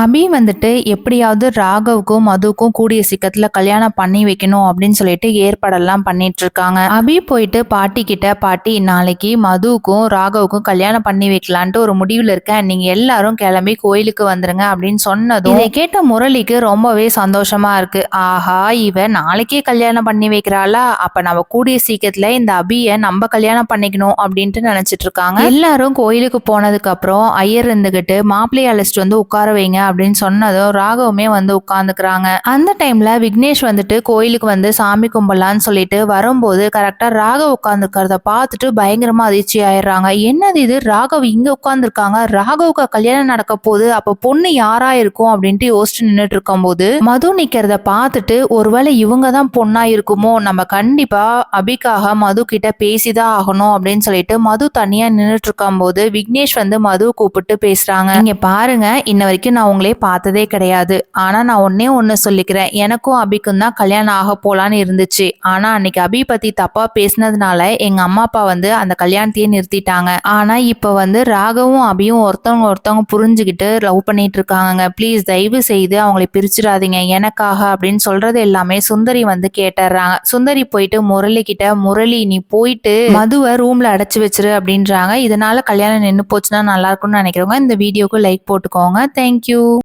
அபி வந்துட்டு எப்படியாவது ராகவுக்கும் மதுக்கும் கூடிய சீக்கிரத்துல கல்யாணம் பண்ணி வைக்கணும் அப்படின்னு சொல்லிட்டு ஏற்பாடெல்லாம் பண்ணிட்டு இருக்காங்க அபி போயிட்டு பாட்டி கிட்ட பாட்டி நாளைக்கு மதுவுக்கும் ராகவுக்கும் கல்யாணம் பண்ணி வைக்கலான்ட்டு ஒரு முடிவுல இருக்கேன். நீங்க எல்லாரும் கிளம்பி கோயிலுக்கு வந்துருங்க அப்படின்னு சொன்னதும் இதை கேட்ட முரளிக்கு ரொம்பவே சந்தோஷமா இருக்கு. ஆஹா இவ நாளைக்கே கல்யாணம் பண்ணி வைக்கிறாளா? அப்ப நம்ம கூடிய சீக்கிரத்துல இந்த அபிய நம்ம கல்யாணம் பண்ணிக்கணும் அப்படின்ட்டு நினைச்சிட்டு இருக்காங்க. எல்லாரும் கோயிலுக்கு போனதுக்கு அப்புறம் ஐயர் இருந்துகிட்டு மாப்பிள்ளைய அழைச்சிட்டு வந்து உட்கார வைங்க. அப்படின்னு சொன்னதும் ராகவுமே வந்து உட்காந்துக்கிறாங்க அந்த டைம்ல விக்னேஷ் வந்துட்டு கோயிலுக்கு வந்து சாமி கும்பலான்னு சொல்லிட்டு வரும்போது கரெக்டா ராகவ் உட்காந்துருக்கிறத பார்த்துட்டு பயங்கரமா அதிர்ச்சி ஆயிடுறாங்க. என்னது இது? ராகவ் இங்க உட்காந்துருக்காங்க ராகவுக்கு கல்யாணம் நடக்க போகுது. அப்ப பொண்ணு யாரா இருக்கும் அப்படின்ட்டு யோசிச்சு நின்றுட்டு இருக்கும்போது மது நிக்கிறத பார்த்துட்டு ஒருவேளை இவங்க தான் பொண்ணா இருக்குமோ? நம்ம கண்டிப்பா அபிக்காக மது கிட்ட பேசிதான் ஆகணும் அப்படின்னு சொல்லிட்டு மது தனியா நின்றுட்டு இருக்கும்போது விக்னேஷ் வந்து மது கூப்பிட்டு பேசுறாங்க. இங்க பாருங்க இன்ன வரைக்கும் நான் அவங்களே பார்த்ததே கிடையாது. ஆனால் நான் ஒன்னே ஒன்று சொல்லிக்கிறேன். எனக்கும் அபிக்கும் தான் கல்யாணம் ஆக போலான்னு இருந்துச்சு. ஆனால் அன்னைக்கு அபி பற்றி தப்பாக பேசினதுனால எங்கள் அம்மா அப்பா வந்து அந்த கல்யாணத்தையே நிறுத்திட்டாங்க. ஆனால் இப்போ வந்து ராகவும் அபியும் ஒருத்தவங்க ஒருத்தவங்க புரிஞ்சுக்கிட்டு லவ் பண்ணிட்டு இருக்காங்க ப்ளீஸ் தயவு செய்து அவங்களை பிரிச்சிடாதீங்க. எனக்காக அப்படின்னு சொல்றது எல்லாமே சுந்தரி வந்து கேட்டுறாங்க. சுந்தரி போயிட்டு முரளி கிட்ட முரளி நீ போயிட்டு மதுவை ரூம்ல அடைச்சு வச்சிரு அப்படின்றாங்க. இதனால கல்யாணம் நின்று போச்சுன்னா நல்லா இருக்கும்னு நினைக்கிறவங்க இந்த வீடியோக்கு லைக் போட்டுக்கோங்க. Thank you you